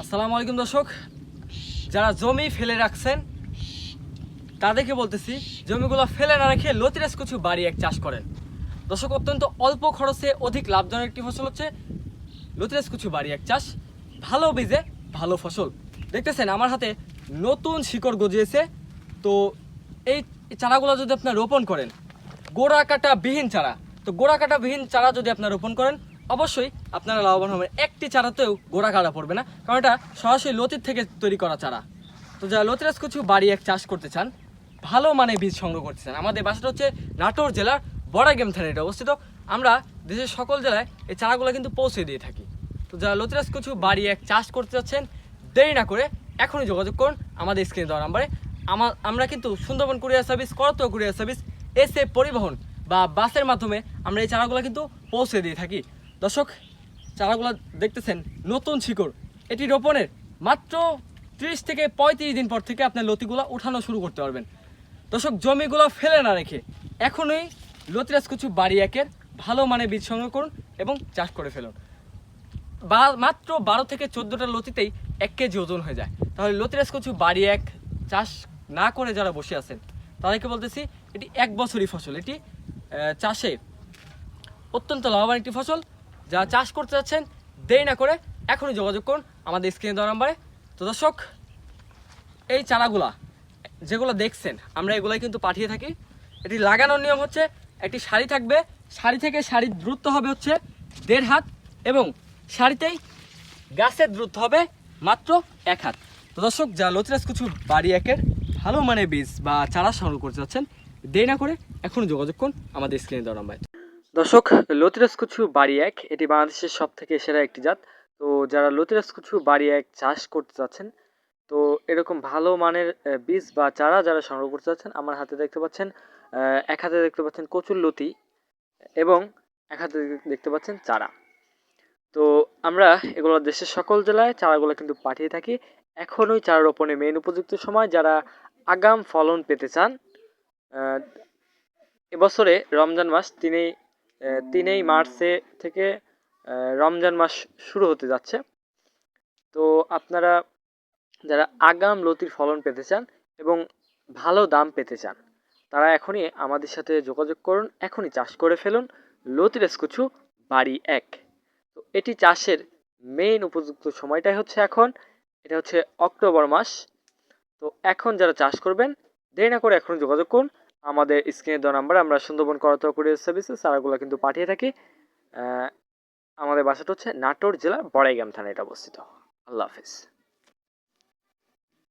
আসসালামু আলাইকুম দর্শক। যারা জমি ফেলে রাখছেন, তাদেরকে বলতেছি, জমিগুলো ফেলে না রেখে লতিরাজ কিছু বাড়ি এক চাষ করেন। দর্শক, অত্যন্ত অল্প খরচে অধিক লাভজনক একটি ফসল হচ্ছে লতিরাজ কিছু বাড়ি এক চাষ। ভালো বীজে ভালো ফসল। দেখতেছেন, আমার হাতে নতুন শিকড় গজিয়েছে। তো এই চারাগুলো যদি আপনার রোপণ করেন গোড়া কাটা বিহীন চারা, তো গোড়া কাটা বিহীন চারা যদি আপনার রোপণ করেন অবশ্যই আপনারা লাভবান হবেন। একটি চারাতেও গোড়া কাটা পড়বে না, কারণ এটা সরাসরি লতির থেকে তৈরি করা চারা। তো যারা লতিরাজ কিছু বাড়ি এক চাষ করতে চান, ভালো মানে বীজ সংগ্রহ করতে চান, আমাদের বাসাটা হচ্ছে নাটোর জেলার বড়াগেম থানায় এটা অবস্থিত। আমরা দেশের সকল জেলায় এই চারাগুলো কিন্তু পৌঁছে দিয়ে থাকি। তো যারা লতিরাজ কিছু বাড়ি এক চাষ করতে চাচ্ছেন দেরি না করে এখনই যোগাযোগ করুন আমাদের স্ক্রিনে দেওয়া নাম্বারে। আমার আমরা কিন্তু সুন্দরবন কুরিয়ার সার্ভিস করতো কুরিয়ার সার্ভিস, এসে পরিবহন বা বাসের মাধ্যমে আমরা এই চারাগুলো কিন্তু পৌঁছে দিয়ে থাকি। দর্শক, চারাগুলো দেখতেছেন, নতুন শিকড়। এটি রোপণের মাত্র ত্রিশ থেকে পঁয়ত্রিশ দিন পর থেকে আপনার লতিগুলো উঠানো শুরু করতে পারবেন। দর্শক, জমিগুলো ফেলে না রেখে এখনই লতিরাজ কিছু বাড়ি একের ভালো মানে বীজ সংগ্রহ করুন এবং চাষ করে ফেলুন। বা, মাত্র বারো থেকে চোদ্দোটা লতিতেই এক কেজি ওজন হয়ে যায়। তাহলে লতিরাজ কচু বাড়ি এক চাষ না করে যারা বসে আছেন তাদেরকে বলতেছি, এটি এক বছরই ফসল। এটি চাষে অত্যন্ত লাভবান একটি ফসল। যারা চাষ করতে যাচ্ছেন, দেরি না করে এখনই যোগাযোগ করুন আমাদের স্ক্রিনে দেওয়া নাম্বারে। তো দর্শক, এই চারাগুলা, যেগুলো দেখছেন, আমরা এগুলাই কিন্তু পাঠিয়ে থাকি। এটি লাগানোর নিয়ম হচ্ছে, একটি শাড়ি থাকবে শাড়ি থেকে শাড়ির দূরত্ব হবে হচ্ছে দেড় হাত এবং শাড়িতেই গাছের দূরত্ব হবে মাত্র এক হাত। তো দর্শক যা লতিরাজ কিছু বাড়ি একের ভালো মানে বীজ বা চারা সংগ্রহ করতে যাচ্ছেন, দেরি না করে এখন যোগাযোগ করুন আমাদের স্ক্রিনে দেওয়া নাম্বারে। দর্শক লতিরাজ কুচু বাড়ি এক এটি বাংলাদেশের সব থেকে সেরা একটি জাত। তো যারা লতিরাজ কুচু বাড়ি এক চাষ করতে চাচ্ছেন তো এরকম ভালো মানের বীজ বা চারা যারা সংগ্রহ করতে চাচ্ছেন আমার হাতে দেখতে পাচ্ছেন এক হাতে দেখতে পাচ্ছেন কচুর লতি এবং এক হাতে দেখতে পাচ্ছেন চারা। তো আমরা এগুলো দেশের সকল জেলায় চারাগুলো কিন্তু পাঠিয়ে থাকি। এখনই চারা রোপণে মেন উপযুক্ত সময় যারা আগাম ফলন পেতে চান এবছরে রমজান মাস আহ, তিনেই মার্চে থেকে রমজান মাস শুরু হতে যাচ্ছে। তো আপনারা যারা আগাম লতির ফলন পেতে চান এবং ভালো দাম পেতে চান, তারা এখনই আমাদের সাথে যোগাযোগ করুন। এখনই চাষ করে ফেলুন। লতির এসকুচু, বাড়ি এক। তো এটি চাষের মেইন উপযুক্ত সময়টাই হচ্ছে এখন। এটা হচ্ছে অক্টোবর মাস। তো এখন যারা চাষ করবেন, দেরি না করে এখন যোগাযোগ করুন। আমাদের স্ক্রিনে দেওয়া নাম্বার আমরা সুন্দরবন করাতো কুরিয়ার সার্ভিসে সারাগুলো কিন্তু পাঠিয়ে থাকি। আমাদের বাসাটা হচ্ছে নাটোর জেলার বড়াইগ্রাম থানায় এটা অবস্থিত। আল্লাহ হাফিজ।